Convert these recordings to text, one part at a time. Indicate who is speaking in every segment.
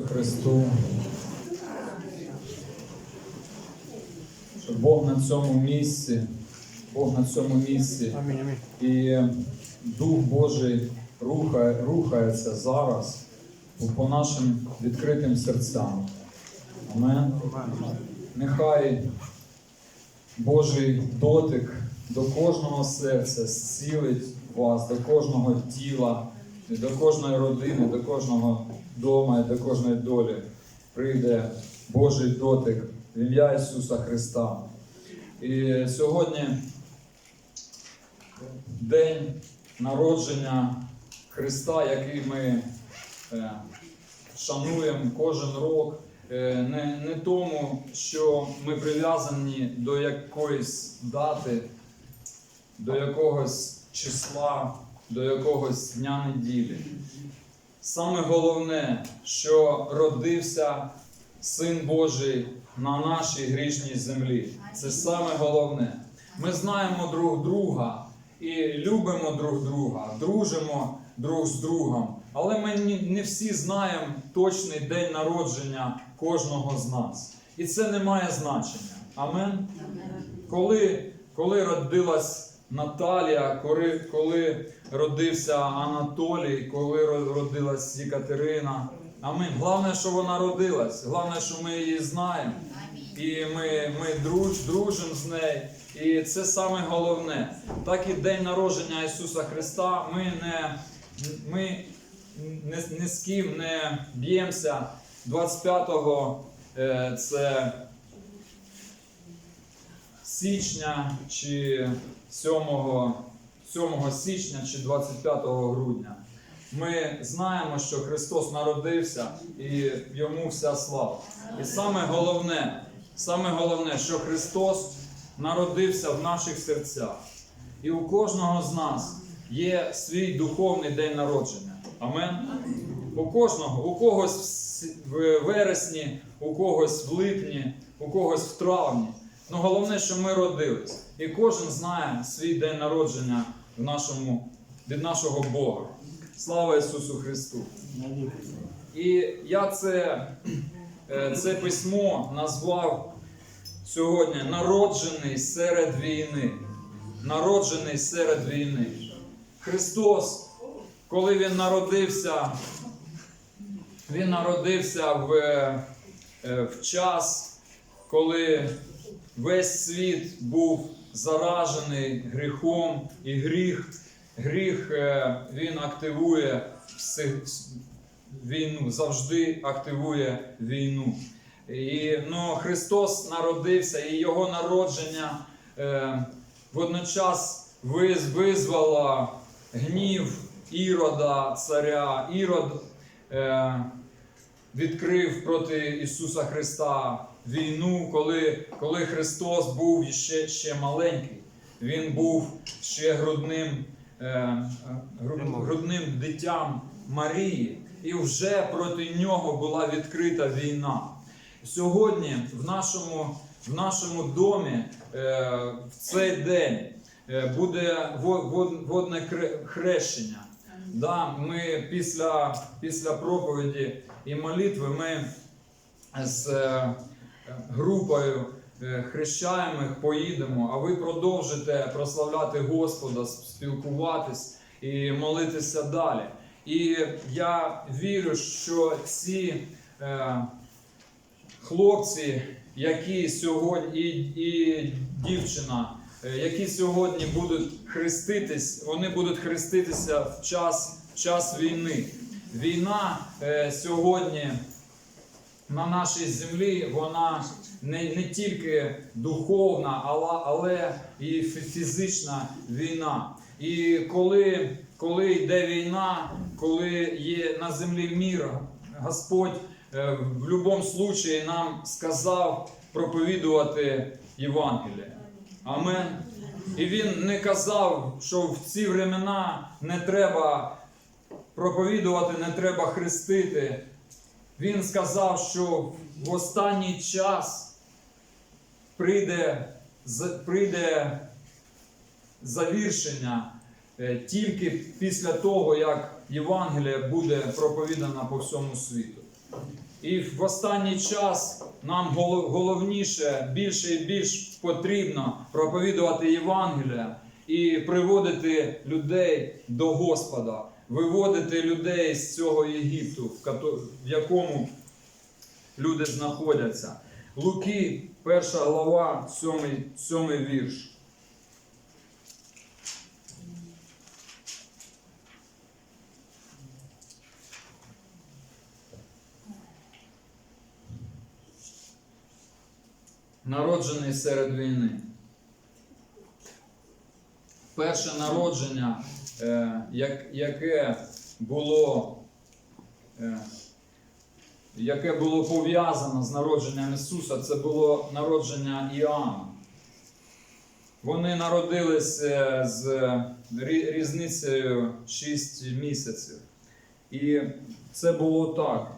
Speaker 1: Христу, що Бог на цьому місці, Бог на цьому місці, і Дух Божий рухає, рухається зараз по нашим відкритим серцям. Амен. Нехай Божий дотик до кожного серця зцілить вас, до кожного тіла, до кожної родини, до кожного дома і до кожної долі прийде Божий дотик в ім'я Ісуса Христа. І сьогодні день народження Христа, який ми е, шануємо кожен рок. Е, Не, не тому, що ми прив'язані до якоїсь дати, до якогось числа, до якогось дня неділі. Саме головне, що родився Син Божий на нашій грішній землі. Це саме головне. Ми знаємо друг друга і любимо друг друга, дружимо друг з другом. Але ми не всі знаємо точний день народження кожного з нас. І це не має значення. Амен. Коли, коли родилась Наталія, коли, родився Анатолій, коли ро- родилась Єкатерина. Амінь. Головне, що вона родилась. Головне, що ми її знаємо. І ми, ми друж, дружимо з нею. І це саме головне. Так і день народження Ісуса Христа. Ми не, ми не, не з ким не б'ємося. 25-го е, це січня чи 7, 7 січня чи 25 грудня. Ми знаємо, що Христос народився і йому вся слава. І саме головне, саме головне, що Христос народився в наших серцях. І у кожного з нас є свій духовний день народження. Амен. У кожного, у когось в вересні, у когось в липні, у когось в травні. Ну головне, що ми родились. І кожен знає свій день народження в нашому, від нашого Бога. Слава Ісусу Христу! І я це, е, це письмо назвав сьогодні народжений серед війни. Народжений серед війни. Христос, коли Він народився, Він народився в, е, в час, коли весь світ був заражений гріхом і гріх. Гріх е, він активує війну, завжди активує війну. І ну, Христос народився, і Його народження е, водночас визвало гнів Ірода, царя. Ірод е, відкрив проти Ісуса Христа війну, коли, коли Христос був ще, ще маленький. Він був ще грудним, е, е, грудним дитям Марії, і вже проти нього була відкрита війна. Сьогодні в нашому, в нашому домі е, в цей день е, буде во- во- водне хрещення. Да, ми після, після проповіді і молитви ми з е, групою е, хрещаємих поїдемо, а ви продовжите прославляти Господа, спілкуватись і молитися далі. І я вірю, що ці е, хлопці, які сьогодні, і, і дівчина, е, які сьогодні будуть хреститись, вони будуть хреститися в час, в час війни. Війна е, сьогодні на нашій землі вона не, не тільки духовна, але, але і фізична війна. І коли, коли йде війна, коли є на землі мір, Господь е, в будь-якому случаї нам сказав проповідувати Євангеліє. Амен. І він не казав, що в ці времена не треба проповідувати, не треба хрестити. Він сказав, що в останній час прийде, прийде завіршення е, тільки після того, як Євангелія буде проповідана по всьому світу. І в останній час нам головніше, більше і більш потрібно проповідувати Євангелія і приводити людей до Господа, виводити людей з цього Єгипту, в якому люди знаходяться. Луки, перша глава, сьомий, сьомий вірш. Народжений серед війни. Перше народження, яке було е, яке було пов'язано з народженням Ісуса, це було народження Іоанна. Вони народились е, з різницею 6 місяців. І це було так.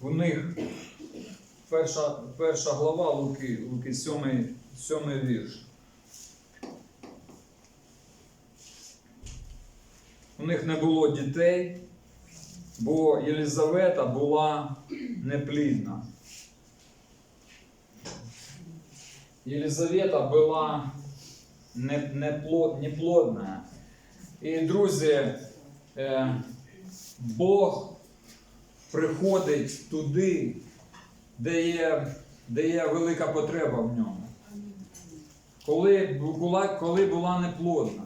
Speaker 1: У них перша, перша глава Луки, Луки 7, 7 вірш. У них не було дітей, бо Єлизавета була неплідна. Єлизавета була неплодна. І, друзі, е, Бог приходить туди, де є, де є велика потреба в ньому. Коли коли була неплодна,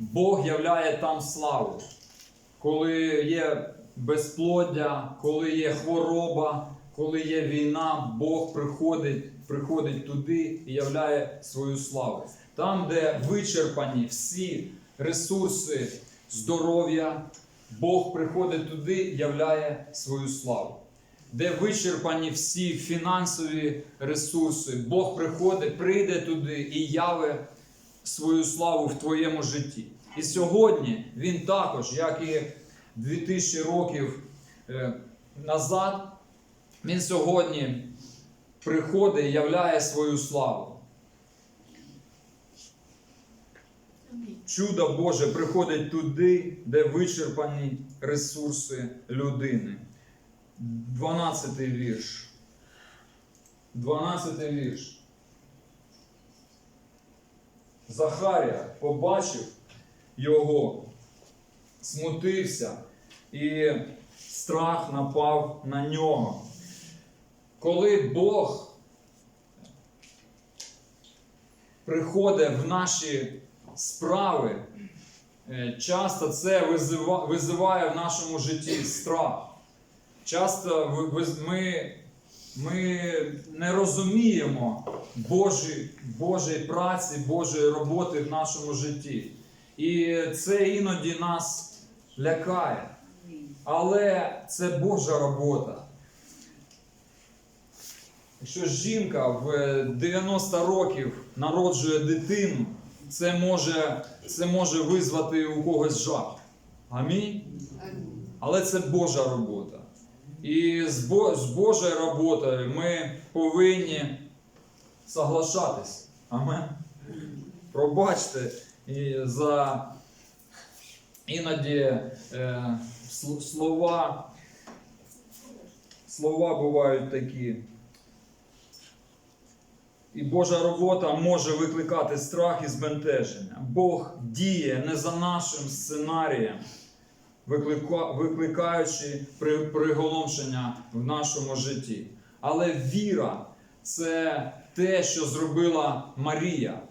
Speaker 1: Бог являє там славу. Коли є безплоддя, коли є хвороба, коли є війна, Бог приходить, приходить туди і являє свою славу. Там, де вичерпані всі ресурси здоров'я, Бог приходить туди і являє свою славу. Де вичерпані всі фінансові ресурси, Бог приходить, прийде туди і яве свою славу в твоєму житті. І сьогодні він також, як і 2000 років е, назад, він сьогодні приходить і являє свою славу. Чудо Боже приходить туди, де вичерпані ресурси людини. 12 вірш. 12 вірш. Захарія побачив його, смутився, і страх напав на нього. Коли Бог приходить в наші справи, е, часто це визиває в нашому житті страх. Часто ми, ми не розуміємо Божої, Божої праці, Божої роботи в нашому житті. І це іноді нас лякає. Але це Божа робота. Якщо жінка в 90 років народжує дитину, це може, це може визвати у когось жах. Амінь. Але це Божа робота. І з, Божою роботою ми повинні соглашатись. Амен. Пробачте за іноді е, слова, слова бувають такі. І Божа робота може викликати страх і збентеження. Бог діє не за нашим сценарієм, викликаючи приголомшення в нашому житті. Але віра це те, що зробила Марія,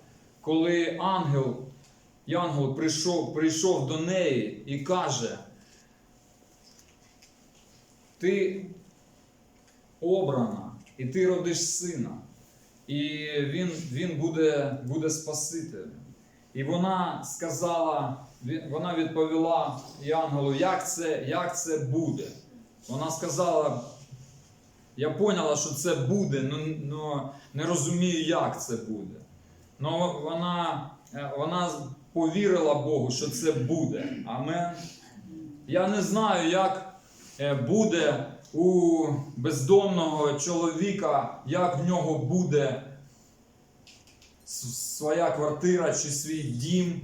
Speaker 1: коли ангел, Янгел прийшов, прийшов до неї і каже: Ти обрана, і ти родиш сина, і він, він буде, буде Спасителем. І вона сказала, вона відповіла Янгелу, як це, як це буде. Вона сказала, я поняла, що це буде, але не розумію, як це буде. Но вона, е, вона повірила Богу, що це буде. Амен. Я не знаю, як е, буде у бездомного чоловіка, як в нього буде своя квартира чи свій дім,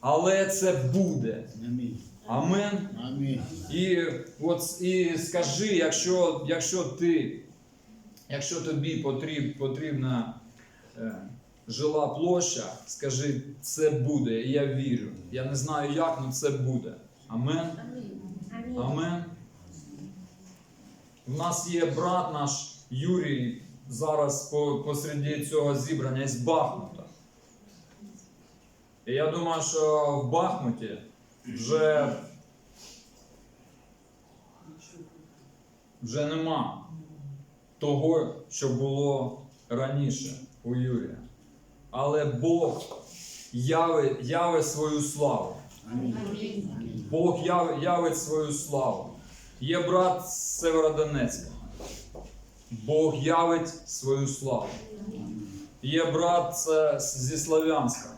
Speaker 1: але це буде.
Speaker 2: Амінь.
Speaker 1: Амен.
Speaker 2: Амінь.
Speaker 1: І от і скажи, якщо, якщо ти, якщо тобі потріб, потрібна е, жила площа, скажи, це буде. І я вірю. Я не знаю як, але це буде. Амен. Амен. У нас є брат наш Юрій зараз по, посереді цього зібрання із Бахмута. І я думаю, що в Бахмуті вже, вже нема того, що було раніше у Юрія. Але Бог явить, явить свою славу. Бог яв- явить свою славу. Є брат з Северодонецька. Бог явить свою славу. Є брат е, зі Слов'янська.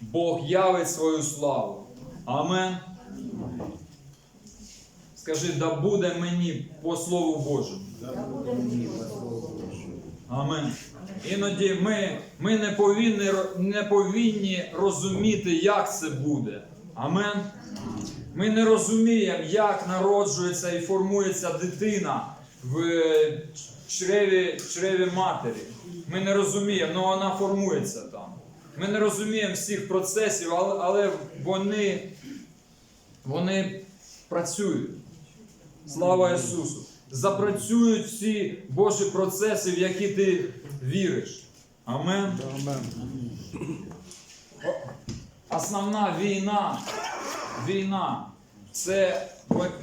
Speaker 1: Бог явить свою славу. Амен. Скажи, да буде мені по Слову Божому. Амен. Іноді ми, ми не, повинні, не повинні розуміти, як це буде. Амен. Ми не розуміємо, як народжується і формується дитина в е, чреві, чреві матері. Ми не розуміємо, але вона формується там. Ми не розуміємо всіх процесів, але, але вони, вони працюють. Слава Ісусу! Запрацюють всі Божі процеси, в які ти віриш. Амен. Основна війна, війна це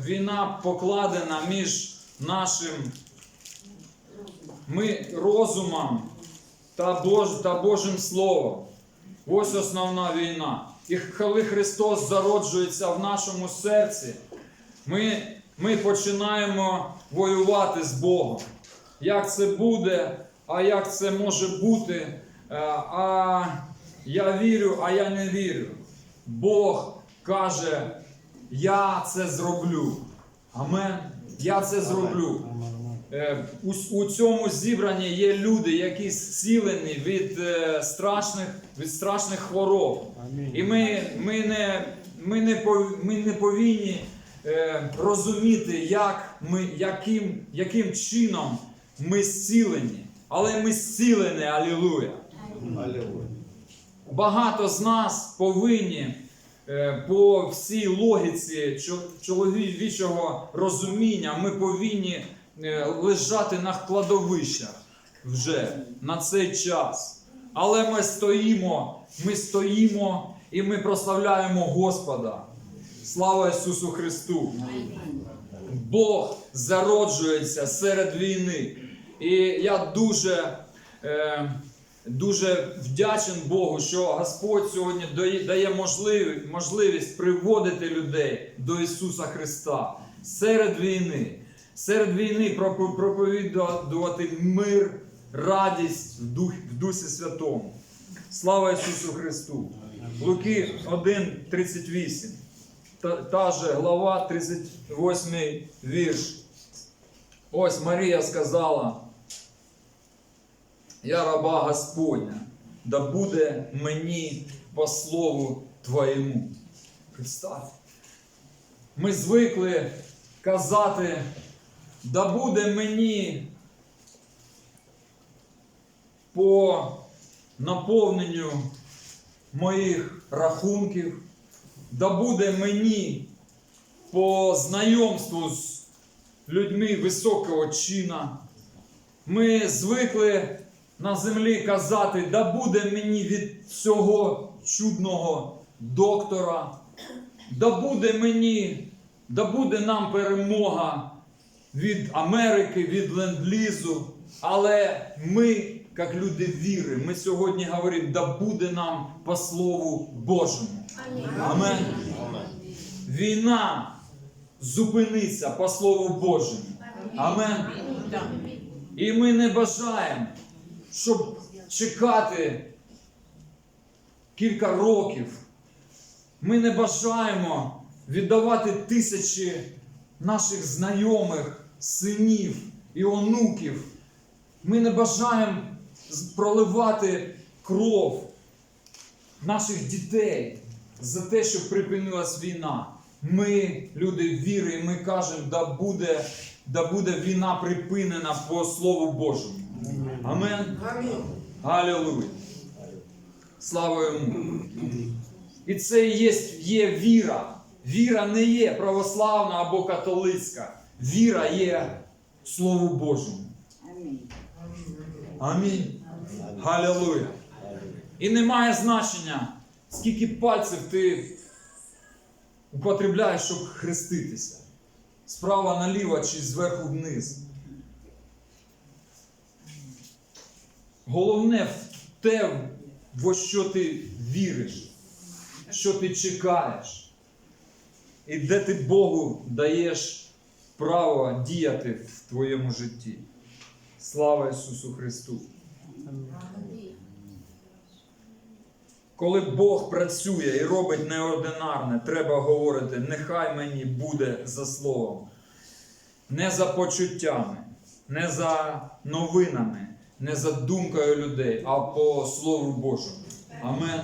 Speaker 1: війна покладена між нашим ми розумом та, Бож, та Божим Словом. Ось основна війна. І коли Христос зароджується в нашому серці, ми, ми починаємо воювати з Богом. Як це буде, а як це може бути? Е, А я вірю, а я не вірю. Бог каже, я це зроблю. Амен. Я це зроблю. Е, У, у цьому зібранні є люди, які зцілені від е, страшних, від страшних хвороб. І ми, ми, не, ми, не, ми не повинні е, розуміти, як ми, яким, яким чином ми зцілені. Але ми зцілені, алілуя. Багато з нас повинні по всій логіці чоловічого розуміння, ми повинні лежати на кладовищах вже на цей час. Але ми стоїмо, ми стоїмо і ми прославляємо Господа. Слава Ісусу Христу! Бог зароджується серед війни. І я дуже, е, дуже вдячен Богу, що Господь сьогодні дає- можливість приводити людей до Ісуса Христа серед війни. Серед війни пропо- проповідувати мир, радість в, дух, в Дусі Святому. Слава Ісусу Христу! Луки 1,38. Та, та же глава 38 вірш. Ось Марія сказала: Я раба Господня, да буде мені по слову Твоєму. Представ. Ми звикли казати, да буде мені по наповненню моїх рахунків, да буде мені по знайомству з людьми високого чина. Ми звикли на землі казати, да буде мені від цього чудного доктора, да буде мені, да буде нам перемога від Америки, від ленд-лізу. Але ми, як люди віри, ми сьогодні говоримо, да буде нам по Слову Божому. Амен. Війна зупиниться по Слову Божому. Амен. І ми не бажаємо, щоб чекати кілька років. Ми не бажаємо віддавати тисячі наших знайомих, синів і онуків. Ми не бажаємо проливати кров наших дітей за те, щоб припинилась війна. ми, люди віри, і ми кажемо, да буде, да буде війна припинена по Слову Божому. Амен. Алілуя. Слава йому. І це є, є віра. Віра не є православна або католицька. Віра є Слову Божому. Амінь. Галілуя. І немає значення, скільки пальців ти употребляєш, щоб хреститися. Справа наліво чи зверху вниз. Головне в те, во що ти віриш, що ти чекаєш, і де ти Богу даєш право діяти в твоєму житті. Слава Ісусу Христу! Коли Бог працює і робить неординарне, треба говорити, нехай мені буде за словом. Не за почуттями, не за новинами, не за думкою людей, а по Слову Божому. Амен.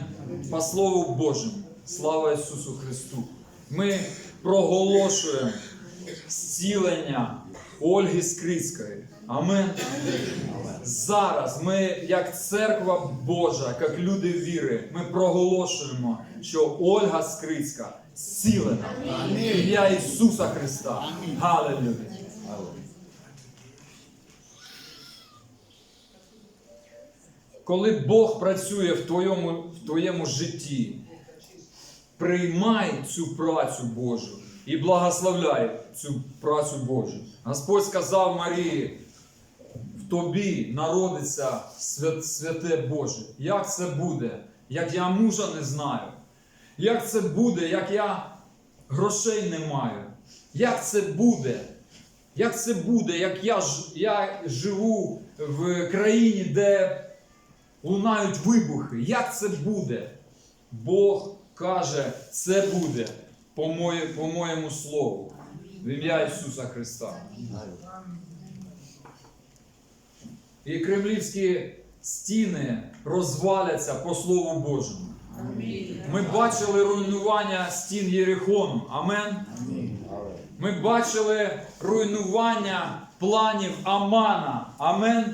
Speaker 1: По Слову Божому. Слава Ісусу Христу. Ми проголошуємо зцілення Ольги Скрицької. Амен. Зараз ми, як церква Божа, як люди віри, ми проголошуємо, що Ольга Скрицька зцілена. Ім'я Ісуса Христа. Галилюя. Коли Бог працює в твоєму, в твоєму житті, приймай цю працю Божу і благословляй цю працю Божу. Господь сказав Марії, в тобі народиться свят, святе Боже. Як це буде? Як я мужа не знаю? Як це буде, як я грошей не маю? Як це буде? Як це буде, як я, я живу в країні, де лунають вибухи? Як це буде? Бог каже, це буде по, моє, по моєму слову. В ім'я Ісуса Христа. І кремлівські стіни розваляться по Слову Божому. Ми бачили руйнування стін Єрихону. Амен. Ми бачили руйнування планів Амана. Амен.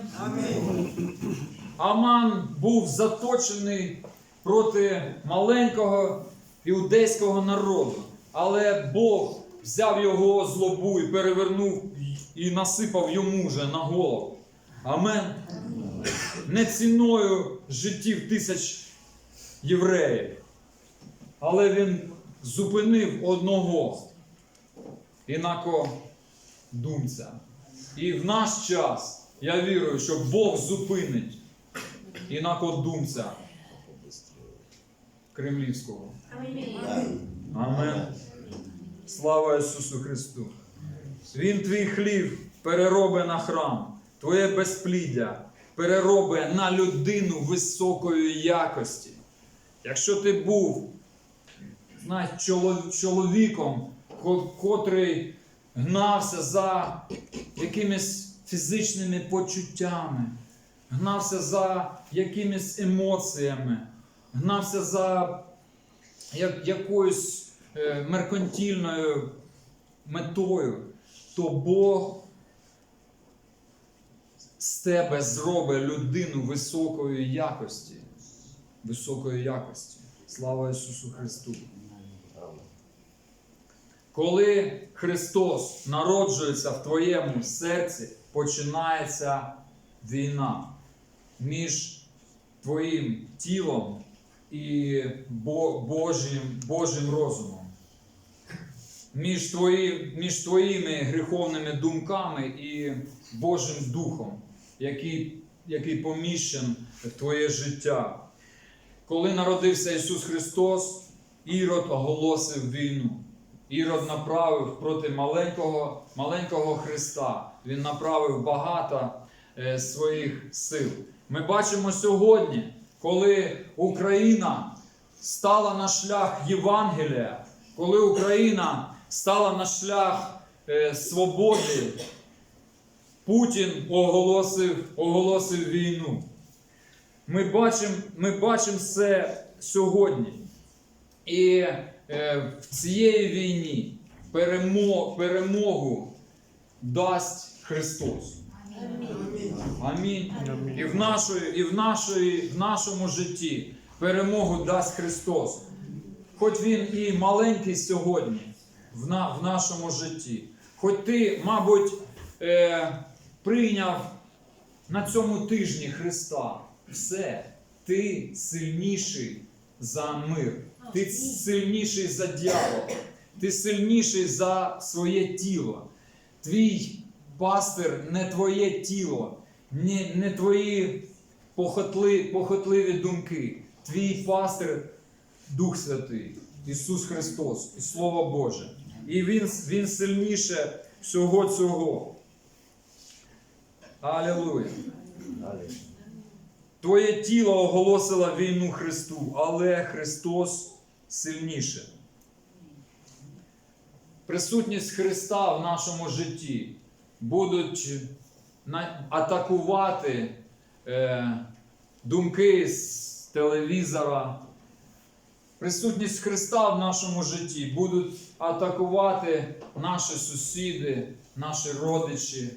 Speaker 1: Аман був заточений проти маленького іудейського народу. Але Бог взяв його злобу і перевернув і насипав йому же на голову. Амен. Не ціною життів тисяч євреїв. Але він зупинив одного інако думця. І в наш час я вірую, що Бог зупинить інакодумця кремлівського. Амен. Слава Ісусу Христу. Він твій хлів переробить на храм, твоє безпліддя переробить на людину високої якості. Якщо ти був чоло- чоловіком, котрий гнався за якимись фізичними почуттями, гнався за якимись емоціями, гнався за як, якоюсь е, меркантильною метою, то Бог з тебе зробить людину високої якості. Високої якості. Слава Ісусу Христу. Коли Христос народжується в твоєму серці, починається війна між твоїм тілом і Бо- Божим, Божим розумом. Між, твої, між твоїми гріховними думками і Божим Духом, який, який поміщен в твоє життя. Коли народився Ісус Христос, Ірод оголосив війну. Ірод направив проти маленького, маленького Христа. Він направив багато е, своїх сил. Ми бачимо сьогодні, коли Україна стала на шлях Євангелія, коли Україна стала на шлях е, свободи, Путін оголосив, оголосив війну. Ми бачимо ми бачимо це сьогодні. І е, в цієї війні перемо- перемогу дасть Христос. Амінь. І в, нашої, і в, нашої, в нашому житті перемогу дасть Христос. Хоч він і маленький сьогодні в, на, в нашому житті. Хоч ти, мабуть, е, прийняв на цьому тижні Христа. Все, ти сильніший за мир, ти сильніший за дьявола, ти сильніший за своє тіло. Твій пастир не твоє тіло, не, не твої похотли, похотливі думки. Твій пастир Дух Святий, Ісус Христос і Слово Боже. І Він, він сильніше всього цього. Алілуя. Твоє тіло оголосило війну Христу, але Христос сильніше. Присутність Христа в нашому житті будуть атакувати е, думки з телевізора. Присутність Христа в нашому житті будуть атакувати наші сусіди, наші родичі,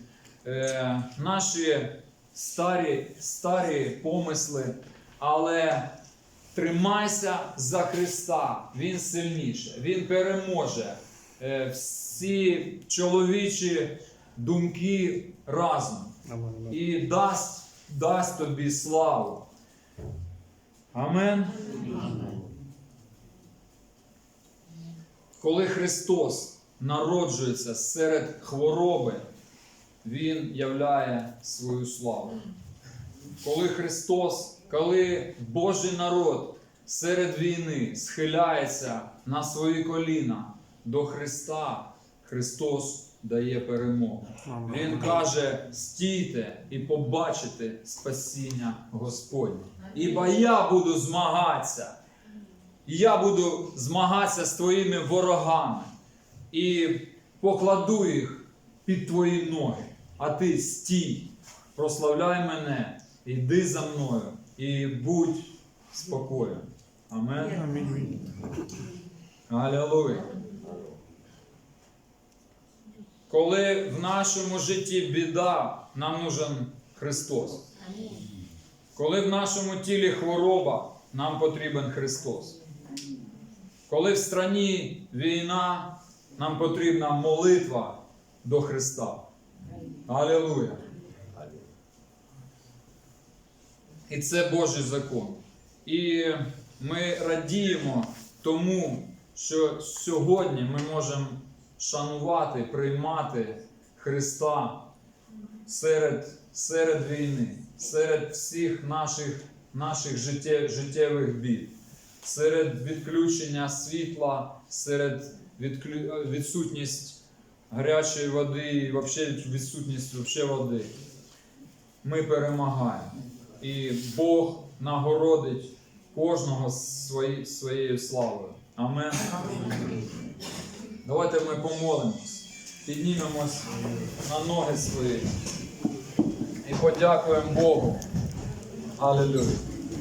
Speaker 1: е, наші старі, старі помисли. Але тримайся за Христа, Він сильніше, Він переможе е, всі чоловічі думки разом і дасть, дасть тобі славу. Амен. Коли Христос народжується серед хвороби, Він являє свою славу. Коли Христос, коли Божий народ серед війни схиляється на свої коліна до Христа, Христос дає перемогу. Він каже: стійте і побачите спасіння Господнє. Ібо я буду змагатися. Я буду змагатися з твоїми ворогами і покладу їх під твої ноги. А ти стій, прославляй мене, йди за мною і будь спокоєм. Амен. Алілуя. Коли в нашому житті біда, нам нужен Христос. Коли в нашому тілі хвороба, нам потрібен Христос. Коли в страні війна, нам потрібна молитва до Христа. Алілуя. І це Божий закон. І ми радіємо тому, що сьогодні ми можемо шанувати, приймати Христа серед, серед війни, серед всіх наших, наших життє, життєвих бід, серед відключення світла, серед відклю, відсутність гарячої води і взагалі відсутність вообще води. Ми перемагаємо. І Бог нагородить кожного свої, своєю славою. Амен. Давайте ми помолимось, піднімемось на ноги свої і подякуємо Богу. Алілюя.